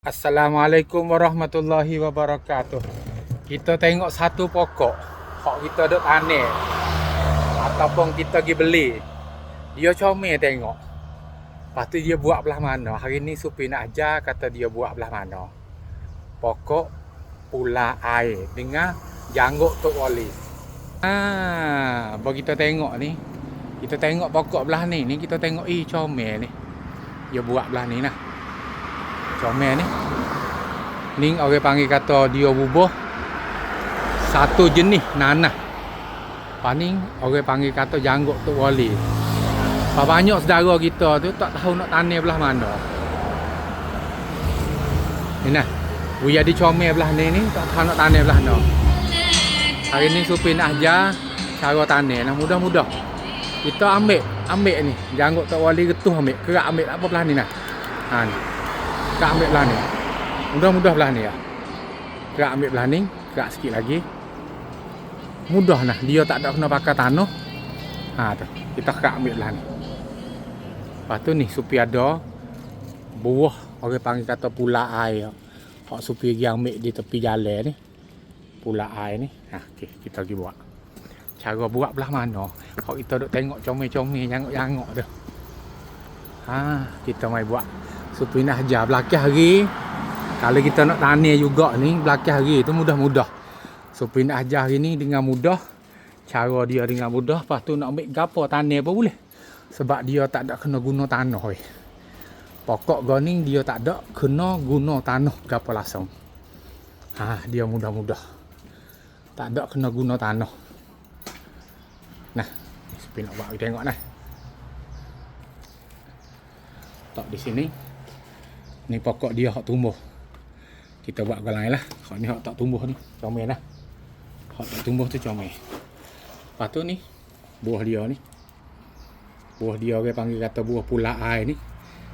Assalamualaikum warahmatullahi wabarakatuh. Kita tengok satu pokok hok kita duk tanam ataupun kita pergi beli. Dia comel tengok. Lepas tu dia buat belah mana? Hari ni Supi nak ajar kata dia buat belah mana. Pokok pula air dengan janggut Tok Wali. Ah, bagi kita tengok ni. Kita tengok pokok belah ni, ni kita tengok ih comel ni. Dia buat belah ni nah comel ni. Ni orang panggil kata dia bubuh. Satu jenis nanah. Paning orang panggil kata janggut tu wali. Banyak saudara kita tu tak tahu nak tanam belah mana. Ni nah. Buya di comel belah ni ni tak tahu nak tanam belah mana. Hari ni supir nak ajar cara tanam nah mudah-mudah. Kita ambil ambil ni. Janggut tak wali getuh ambil kerak ambil apa belah ni nah. Ha ni Kak ambil belah ni. Mudah-mudah belah ni ya Kak ambil belah ni sikit lagi. Mudah lah. Dia tak ada kena pakai tanah. Ha tu. Kita kak ambil belah ni. Lepas tu ni Supi ada. Buah. Orang panggil kata pula air. Hak Supi pergi ambil di tepi jalan ni. Pula air ni. Ha okay, Kita pergi buat. Cara buat belah mana? Hak kita duk tengok comel-comel Jangok-jangok tu. Ha Kita mai buat Supaya nak ajar. Belakang hari Kalau kita nak tanya juga ni Belakang hari tu mudah-mudah. Supaya nak ajar hari ni dengan mudah. Cara dia dengan mudah. Lepas tu nak ambil gapo tanah pun boleh? Sebab dia tak ada kena guna tanah we. Pokok gani dia tak ada kena guna tanah gapo langsung Ha dia mudah-mudah. Tak ada kena guna tanah. Nah Supaya nak buat tengok nah. Tak di sini ni pokok dia hak tumbuh. Kita buat galang lah. Hak ni hak tak tumbuh ni. Comel lah. Hak tak tumbuh tu comel. Lepas tu ni buah dia ni. Buah dia orang panggil kata buah pula air ni.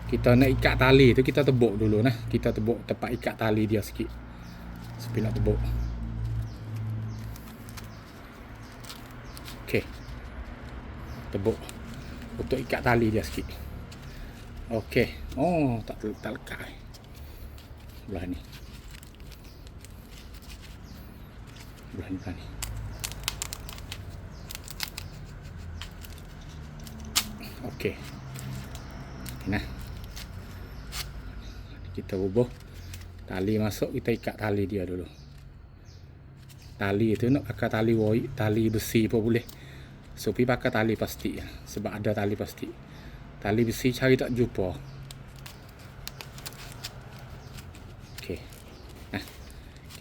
Kita nak ikat tali tu kita tebuk dulu nah. Kita tebuk tempat ikat tali dia sikit. Sepi nak tebuk. Ok tebuk. Untuk ikat tali dia sikit Okey. Oh, tak tak lekat. Belah ni. Belah ni, ni. Okey. Nah. Kita bubuh tali masuk kita ikat tali dia dulu. Tali itu nak pakai tali woi, tali besi pun boleh. Supi pakai tali plastik ya, sebab ada tali plastik tali besi cari tak jumpa. Okey. Nah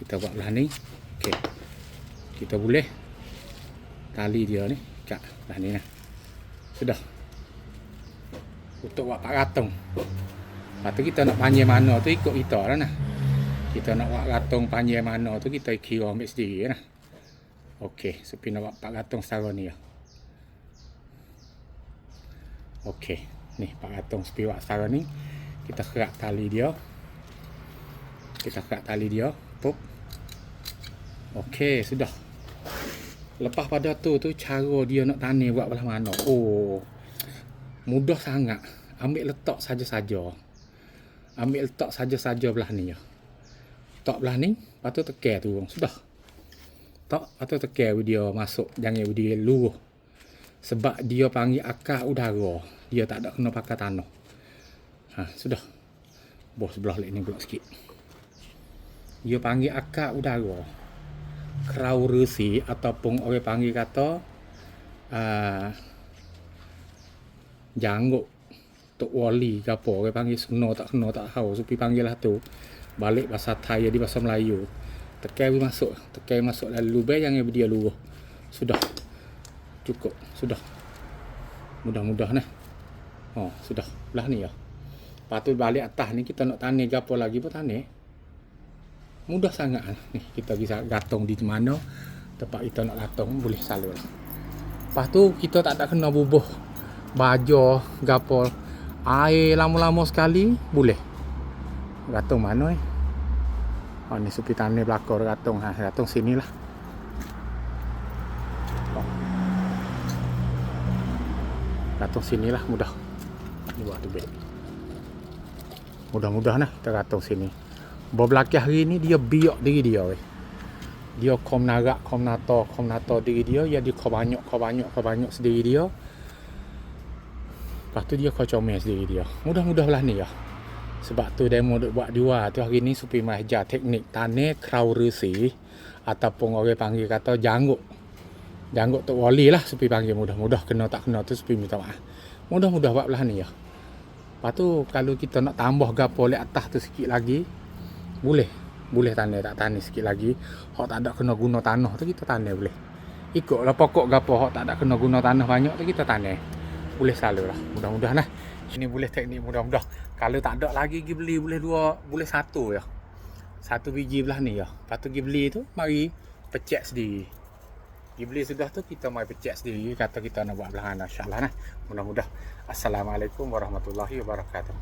kita buat belah ni. Okey. Kita boleh tali dia ni. Kat belah ni nah sudah. Untuk buat pak ratung. Lepas tu kita nak panjang mana tu ikut kita lah nah. Kita nak buat ratung panjang mana tu kita kira ambil sendiri nah. Okey sepi nak buat pak ratung setara ni ya okey ni pak gantung spiwak sekarang ni. Kita kerak tali dia. Kita kerak tali dia. Pop okey sudah. Lepas pada tu tu cara dia nak tani buat belah mana? Oh mudah sangat. Ambil letak saja-saja. Ambil letak saja-saja belah ni. Ya letak belah ni tu tekan tu. Sudah. Tak atau tekan dia masuk jangan dia luruh sebab dia panggil akar udara. Dia tak ada kena pakai tanah. Ha sudah. Bos sebelah ni pula sikit. Dia panggil akar udara. Kerau resi ataupun orang panggil kata uh, janggut tok wali ke apa. Orang panggil seno tak kena tak tahu. Supi panggil lah tu. Balik bahasa Thai jadi bahasa Melayu. Tekai masuk tekai masuk dalam lubang yang dia luruh. Sudah cukup. Sudah. Mudah-mudah nah oh sudah. Belah ni ya. Tu balik atas ni kita nak tani gapo lagi pun tani. Mudah sangat ni. Kita bisa gatong di mana. Tempat kita nak gatong boleh salur lepas tu kita tak ada kena bubuh baju gapo air lama-lama sekali boleh. Gatong mana eh Oh ni supi tani belakang gatong ha gatong sini lah Katung sini lah mudah. Ni buat tu. Mudah-mudah nah kita katung sini. Berbelakang hari ni dia biak diri dia weh. Dia kom narak, kom nato, kom nato diri dia, ya dia kau banyak, kau banyak, kau banyak sendiri dia. Lepas tu dia kau comel sendiri dia. Mudah-mudah lah ni ya. Sebab tu demo duk buat dua tu hari ni supaya mengajar teknik tanah krau resi ataupun orang panggil kata janggut. Janggut tu wali lah supaya panggil mudah-mudah kena tak kena tu supaya minta maaf. Mudah-mudah buat belah ni ya. Lepas tu kalau kita nak tambah gapo lek atas tu sikit lagi boleh. Boleh tanah tak tanah sikit lagi. Hak tak ada kena guna tanah tu kita tanah boleh. Ikutlah pokok gapo hak tak ada kena guna tanah banyak tu kita tanah. Boleh selalu lah. Mudah-mudah lah. Ini boleh teknik mudah-mudah. Kalau tak ada lagi pergi beli boleh dua, boleh satu ya. Satu biji belah ni ya. Lepas tu pergi beli tu mari pecek sendiri. Beli sudah tu kita mari pecek sendiri kata kita nak buat belahan insya-Allah nah. Mudah-mudah. Assalamualaikum warahmatullahi wabarakatuh.